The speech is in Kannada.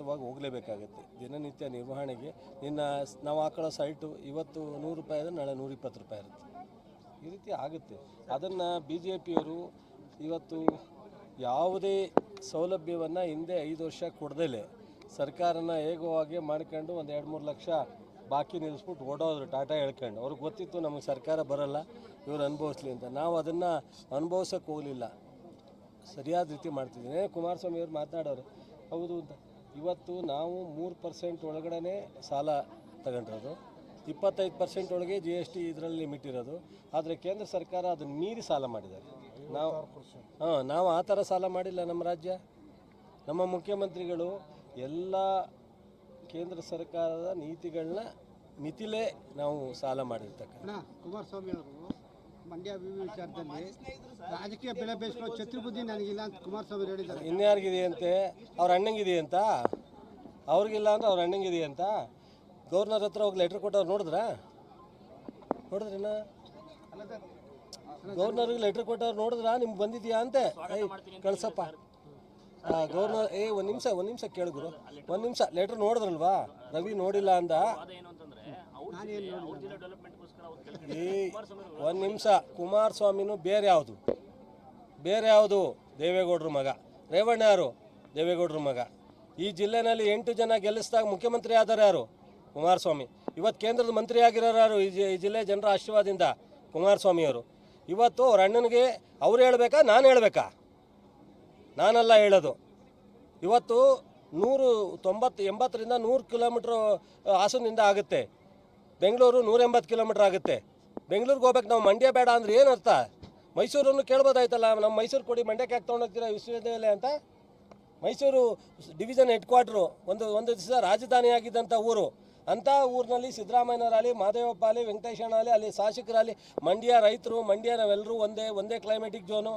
ಸತತವಾಗಿ ಹೋಗಲೇಬೇಕಾಗುತ್ತೆ. ದಿನನಿತ್ಯ ನಿರ್ವಹಣೆಗೆ ನಿನ್ನ ನಾವು ಹಾಕೊಳ್ಳೋ ಸೈಟು ಇವತ್ತು ನೂರು ರೂಪಾಯಿ ಆದರೆ ನಾಳೆ ನೂರಿಪ್ಪತ್ತು ರೂಪಾಯಿ ಇರುತ್ತೆ ಈ ರೀತಿ ಆಗುತ್ತೆ. ಅದನ್ನು ಬಿ ಜೆ ಪಿಯವರು ಇವತ್ತು ಯಾವುದೇ ಸೌಲಭ್ಯವನ್ನು ಹಿಂದೆ ಐದು ವರ್ಷ ಕೊಡ್ದಲೇ ಸರ್ಕಾರನ ಹೇಗುವಾಗೆ ಮಾಡ್ಕೊಂಡು ಒಂದು ಎರಡು ಮೂರು ಲಕ್ಷ ಬಾಕಿ ನಿಲ್ಲಿಸ್ಬಿಟ್ಟು ಓಡೋದ್ರು ಟಾಟಾ ಹೇಳ್ಕೊಂಡು. ಅವ್ರಿಗೆ ಗೊತ್ತಿತ್ತು ನಮಗೆ ಸರ್ಕಾರ ಬರಲ್ಲ, ಇವ್ರು ಅನುಭವಿಸ್ಲಿ ಅಂತ. ನಾವು ಅದನ್ನು ಅನುಭವಿಸೋಕೆ ಹೋಗಲಿಲ್ಲ. ಸರಿಯಾದ ರೀತಿ ಮಾಡ್ತಿದ್ದೀನಿ. ಕುಮಾರಸ್ವಾಮಿ ಅವರು ಮಾತನಾಡೋರು. ಹೌದು ಅಂತ. ಇವತ್ತು ನಾವು ಮೂರು ಪರ್ಸೆಂಟ್ ಒಳಗಡೆ ಸಾಲ ತಗೊಂಡಿರೋದು. ಇಪ್ಪತ್ತೈದು ಪರ್ಸೆಂಟ್ ಒಳಗೆ ಜಿ ಎಸ್ ಟಿ ಇದರಲ್ಲಿ ಲಿಮಿಟ್ ಇರೋದು. ಆದರೆ ಕೇಂದ್ರ ಸರ್ಕಾರ ಅದನ್ನು ಮೀರಿ ಸಾಲ ಮಾಡಿದ್ದಾರೆ. ನಾವು ಹಾಂ, ನಾವು ಆ ಥರ ಸಾಲ ಮಾಡಿಲ್ಲ ನಮ್ಮ ರಾಜ್ಯ. ನಮ್ಮ ಮುಖ್ಯಮಂತ್ರಿಗಳು ಎಲ್ಲ ಕೇಂದ್ರ ಸರ್ಕಾರದ ನೀತಿಗಳನ್ನ ಮಿತಿಲೇ ನಾವು ಸಾಲ ಮಾಡಿರ್ತಕ್ಕಂಥ ಕುಮಾರಸ್ವಾಮಿ ಅವರು ಮಂಡ್ಯ ವಿವಿ ವಿಚಾರದಲ್ಲಿ ರಾಜಕೀಯ ಬೆಲೆ ಬೇಯಿಸ್ಕೋ ಛತ್ರಬುದ್ಧಿ ನನಗಿಲ್ಲ ಅಂತ ಕುಮಾರಸ್ವಾಮಿ ಅವರು ಹೇಳಿದ್ದಾರೆ ಇನ್ಯಾರಿಗಿದೆಯಂತೆ ಅವ್ರ ಅಣ್ಣಂಗಿದೆಯಂತ ಅವ್ರಿಗಿಲ್ಲ ಅಂದ್ರೆ ಅವ್ರ ಅಣ್ಣಂಗಿದೆಯಂತ ಗೌರ್ನರ್ ಹತ್ರ ಹೋಗಿ ಲೆಟ್ರ್ ಕೊಟ್ಟವ್ರು ನೋಡಿದ್ರಾ? ನೋಡಿದ್ರೇನ? ಗೌರ್ನರ್ಗೆ ಲೆಟ್ರ್ ಕೊಟ್ಟವ್ರು ನೋಡಿದ್ರಾ? ನಿಮ್ಗೆ ಬಂದಿದ್ಯಾ ಅಂತೆ? ಏಯ್ ಕಳ್ಸಪ್ಪ. ಆ, ಗೌರ್ನರ್ ಏ ಒಂದು ನಿಮಿಷ ಒಂದು ನಿಮಿಷ ಕೇಳಿದ್ರು ಒಂದು ನಿಮಿಷ ಲೆಟ್ರ್ ನೋಡಿದ್ರಲ್ವಾ? ರವಿ ನೋಡಿಲ್ಲ ಅಂದ? ಏ ಒಂದು ನಿಮಿಷ. ಕುಮಾರಸ್ವಾಮಿನೂ ಬೇರೆ ಯಾವುದು? ಬೇರೆ ಯಾವುದು? ದೇವೇಗೌಡ್ರ ಮಗ. ರೇವಣ್ಣ ಯಾರು? ದೇವೇಗೌಡ್ರ ಮಗ. ಈ ಜಿಲ್ಲೆನಲ್ಲಿ ಎಂಟು ಜನ ಗೆಲ್ಲಿಸಿದಾಗ ಮುಖ್ಯಮಂತ್ರಿ ಆದರು ಯಾರು? ಕುಮಾರಸ್ವಾಮಿ. ಇವತ್ತು ಕೇಂದ್ರದ ಮಂತ್ರಿ ಆಗಿರೋರು ಯಾರು? ಈ ಜಿಲ್ಲೆ ಜನರ ಆಶೀರ್ವಾದದಿಂದ ಕುಮಾರಸ್ವಾಮಿಯವರು ಇವತ್ತು ಅವ್ರ ಅಣ್ಣನಿಗೆ ಅವ್ರು ಹೇಳಬೇಕಾ, ನಾನು ಹೇಳಬೇಕಾ? ನಾನಲ್ಲ ಹೇಳೋದು. ಇವತ್ತು ನೂರು ತೊಂಬತ್ತು ಎಂಬತ್ತರಿಂದ ನೂರು ಕಿಲೋಮೀಟ್ರ್ ಹಾಸನದಿಂದ ಆಗುತ್ತೆ. ಬೆಂಗಳೂರು ನೂರ ಎಂಬತ್ತು ಕಿಲೋಮೀಟ್ರ್ ಆಗುತ್ತೆ. ಬೆಂಗಳೂರಿಗೆ ಹೋಗ್ಬೇಕು, ನಾವು ಮಂಡ್ಯ ಬೇಡ ಅಂದ್ರೆ ಏನು ಅರ್ಥ ಮೈಸೂರನ್ನು ಕೇಳ್ಬೋದಾಯ್ತಲ್ಲ, ನಮ್ಮ ಮೈಸೂರು ಕೊಡಿ ಮಂಡ್ಯಕ್ಕೆ ಯಾಕೆ ತೊಗೊಂಡೋಗ್ತೀರಾ ವಿಶ್ವವಿದ್ಯಾಲಯ ಅಂತ? ಮೈಸೂರು ಡಿವಿಷನ್ ಹೆಡ್ ಕ್ವಾರ್ಟ್ರು ಒಂದು ಒಂದು ದಿವಸ ರಾಜಧಾನಿಯಾಗಿದ್ದಂಥ ಊರು. ಅಂಥ ಊರಿನಲ್ಲಿ ಸಿದ್ದರಾಮಯ್ಯನವರಾಗಲಿ ಮಾದೇವಪ್ಪ ಅಲ್ಲಿ ವೆಂಕಟೇಶಣ್ಣ ಅಲ್ಲಿ ಶಾಸಕರಾಗಲಿ, ಮಂಡ್ಯ ರೈತರು ಮಂಡ್ಯ ನಾವೆಲ್ಲರೂ ಒಂದೇ ಒಂದೇ ಕ್ಲೈಮೆಟಿಕ್ ಝೋನು